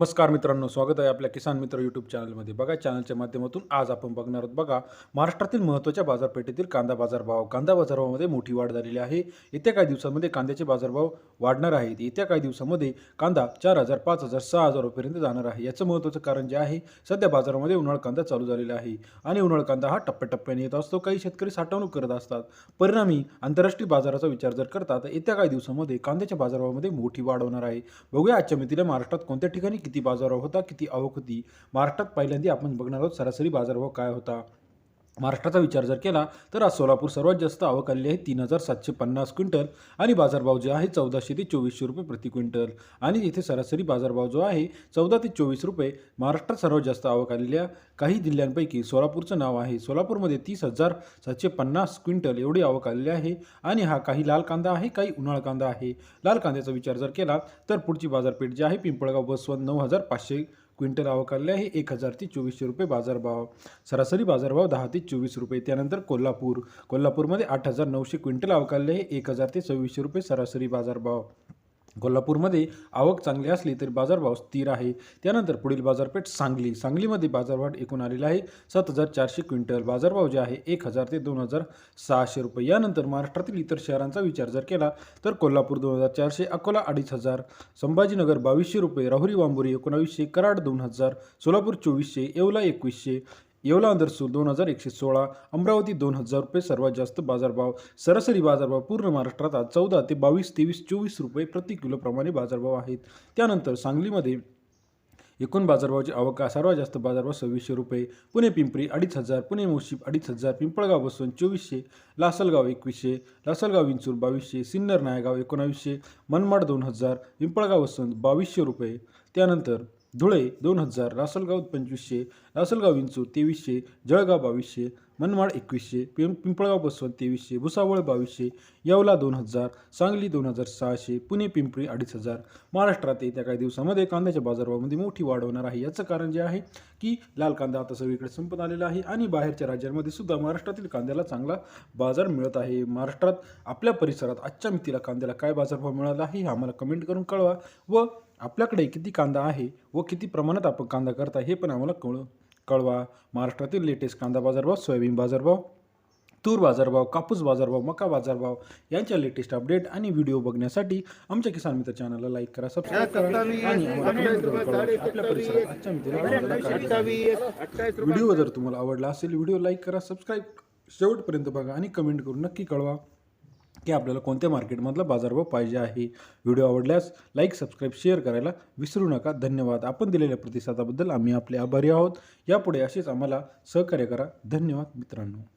नमस्कार मित्रांनो स्वागत आहे आपल्या किसान मित्र यूट्यूब चॅनलमध्ये बघा चॅनलच्या माध्यमातून आज आपण बघणार आहोत बघा महाराष्ट्रातील महत्त्वाच्या बाजारपेठेतील कांदा बाजारभाव. कांदा बाजारभावामध्ये मोठी वाढ झालेली आहे. येत्या काही दिवसांमध्ये कांद्याचे बाजारभाव वाढणार आहेत. येत्या काही दिवसामध्ये कांदा चार हजार पाच हजार सहा हजार रुपयापर्यंत जाणार आहे. याचं महत्त्वाचं कारण जे आहे सध्या बाजारामध्ये उन्हाळ कांदा चालू झालेला आहे आणि उन्हाळ कांदा हा टप्प्याटप्प्याने येत असतो. काही शेतकरी साठवणूक करत असतात. परिणामी आंतरराष्ट्रीय बाजाराचा विचार जर करता तर येत्या काही दिवसामध्ये कांद्याच्या बाजारभावामध्ये मोठी वाढ होणार आहे. बघूया आजच्या मितीला महाराष्ट्रात कोणत्या ठिकाणी किती बाजारभाव होता किती आवक होती महाराष्ट्रात पहिल्यांदा आपण बघणार आहोत. सरासरी बाजारभाव काय होता? महाराष्ट्राचा विचार जर केला तर आज सोलापूर सर्वात जास्त आवक आलेली आहे तीन हजार सातशे पन्नास क्विंटल आणि बाजारभाव जे आहे चौदाशे ते चोवीसशे रुपये प्रति क्विंटल. आणि इथे सरासरी बाजारभाव जो आहे चौदा ते चोवीस रुपये महाराष्ट्रात सर्वात जास्त आवक आलेल्या काही जिल्ह्यांपैकी सोलापूरचं नाव आहे. सोलापूरमध्ये तीस हजार सातशे पन्नास क्विंटल एवढी आवक आलेली आहे आणि हा काही लाल कांदा आहे काही उन्हाळ कांदा आहे. लाल कांद्याचा विचार जर केला तर पुढची बाजारपेठ जी आहे पिंपळगाव बसवंत नऊ हजार पाचशे क्विंटल आवक आहे. एक हजार ते चोवीसशे रुपये बाजारभाव सरासरी बाजारभाव दहा ते चोवीस रुपये. त्यानंतर कोल्हापूर कोल्हापूरमध्ये आठ हजार नऊशे क्विंटल आवक आहे. एक हजार ते सव्वीसशे रुपये सरासरी बाजारभाव. कोल्हापूरमध्ये आवक चांगली असली तरी बाजारभाव स्थिर आहे. त्यानंतर पुढील बाजारपेठ सांगली. सांगलीमध्ये बाजारभाव एकूण आलेला आहे. सात हजार चारशे क्विंटल. बाजारभाव जे आहे एक हजार ते दोन हजार सहाशे रुपये. यानंतर महाराष्ट्रातील इतर शहरांचा विचार जर केला तर कोल्हापूर दोन हजार चारशे अकोला अडीच हजार संभाजीनगर बावीसशे रुपये राहुरी वांबुरी एकोणावीसशे कराड दोन हजार सोलापूर चोवीसशे येवला एकवीसशे येवला अंदरसूल दोन हजार एकशे सोळा अमरावती दोन हजार रुपये सर्वात जास्त बाजारभाव सरासरी बाजारभाव पूर्ण महाराष्ट्रात आज चौदा ते बावीस तेवीस चोवीस रुपये प्रति किलोप्रमाणे बाजारभाव आहेत. त्यानंतर सांगलीमध्ये एकूण बाजारभावाची अवका सर्वात जास्त बाजारभाव सव्वीसशे रुपये पुणे पिंपरी अडीच हजार पुणे मुळशी अडीच हजार पिंपळगाव बसवून चोवीसशे लासलगाव एकवीसशे लासलगाव विंचूर बावीसशे सिन्नर नायगाव एकोणावीसशे मनमाड दोन हजार पिंपळगाव बसवून बावीसशे रुपये. त्यानंतर धुळे दोन हजार लासलगाव पंचवीसशे लासलगाव विंचू तेवीसशे जळगाव बावीसशे मनमाड एकवीसशे पिं पिंपळगाव बसवंत तेवीसशे भुसावळ बावीसशे येवला दोन हजार सांगली दोन हजार सहाशे पुणे पिंपरी अडीच हजार. महाराष्ट्रात येत्या काही दिवसामध्ये कांद्याच्या बाजारभावामध्ये मोठी वाढ होणार आहे. याचं कारण जे आहे की लाल कांदा आता सगळीकडे संपत आलेला आहे आणि बाहेरच्या राज्यांमध्ये सुद्धा महाराष्ट्रातील कांद्याला चांगला बाजार मिळत आहे. महाराष्ट्रात आपल्या परिसरात आजच्या मितीला कांद्याला काय बाजारभाव मिळाला आहे हे आम्हाला कमेंट करून कळवा व आपल्याकडे किती कांदा आहे व किती प्रमाणात आपण कांदा करता हे पण आम्हाला कळ कळवा. महाराष्ट्रातील लेटेस्ट कांदा बाजारभाव सोयाबीन बाजारभाव तूर बाजारभाव कापूस बाजारभाव मका बाजारभाव यांच्या लेटेस्ट अपडेट आणि व्हिडिओ बघण्यासाठी आमच्या किसान मित्र चॅनलला लाईक करा सबस्क्राईब करा आणि आपल्या परिसरात आजच्या. व्हिडिओ जर तुम्हाला आवडला असेल व्हिडिओ लाईक करा सबस्क्राईब शेवटपर्यंत बघा आणि कमेंट करून नक्की कळवा. की आपल्याला कोणत्या मार्केटमधला बाजारभाव पाहिजे आहे? व्हिडिओ आवडल्यास लाईक सबस्क्राईब शेअर करायला विसरू नका. धन्यवाद. आपण दिलेल्या प्रतिसादाबद्दल आम्ही आपले आभारी आहोत. यापुढे असेच आम्हाला सहकार्य करा. धन्यवाद मित्रांनो.